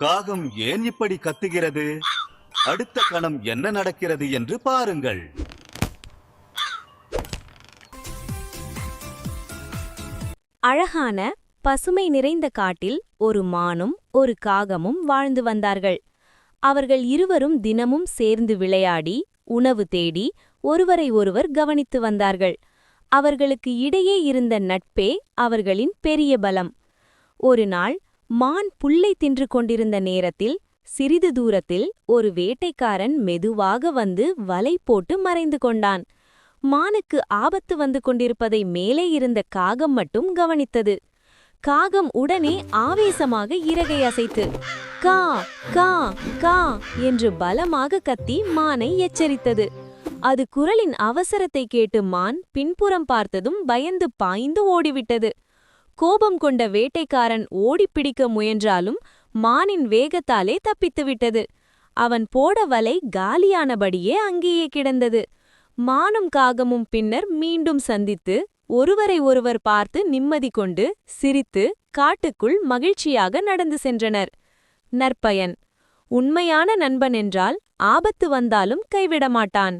காகம் ஏன் இப்படி கத்துகிறது? அடுத்த கணம் என்ன நடக்கிறது என்று பாருங்கள். அழகான பசுமை நிறைந்த காட்டில் ஒரு மானும் ஒரு காகமும் வாழ்ந்து வந்தார்கள். அவர்கள் இருவரும் தினமும் சேர்ந்து விளையாடி உணவு தேடி ஒருவரை ஒருவர் கவனித்து வந்தார்கள். அவர்களுக்கு இடையே இருந்த நட்பே அவர்களின் பெரிய பலம். ஒரு நாள் மான் புல்லை தின்று கொண்டிருந்த நேரத்தில் சிறிது தூரத்தில் ஒரு வேட்டைக்காரன் மெதுவாக வந்து வலை போட்டு மறைந்து கொண்டான். மானுக்கு ஆபத்து வந்து கொண்டிருப்பதை மேலே இருந்த காகம் மட்டும் கவனித்தது. காகம் உடனே ஆவேசமாக இறகை அசைத்து கா கா கா என்று பலமாக கத்தி மானை எச்சரித்தது. அது குரலின் அவசரத்தை கேட்டு மான் பின்புறம் பார்த்ததும் பயந்து பாய்ந்து ஓடிவிட்டது. கோபம் கொண்ட வேட்டைக்காரன் ஓடிப்பிடிக்க முயன்றாலும் மானின் வேகத்தாலே தப்பித்துவிட்டது. அவன் போட வலை காலியானபடியே அங்கேயே கிடந்தது. மானும் காகமும் பின்னர் மீண்டும் சந்தித்து ஒருவரை ஒருவர் பார்த்து நிம்மதி கொண்டு சிரித்து காட்டுக்குள் மகிழ்ச்சியாக நடந்து சென்றனர். நற்பயன் உண்மையான நண்பன் என்றால் ஆபத்து வந்தாலும் கைவிடமாட்டான்.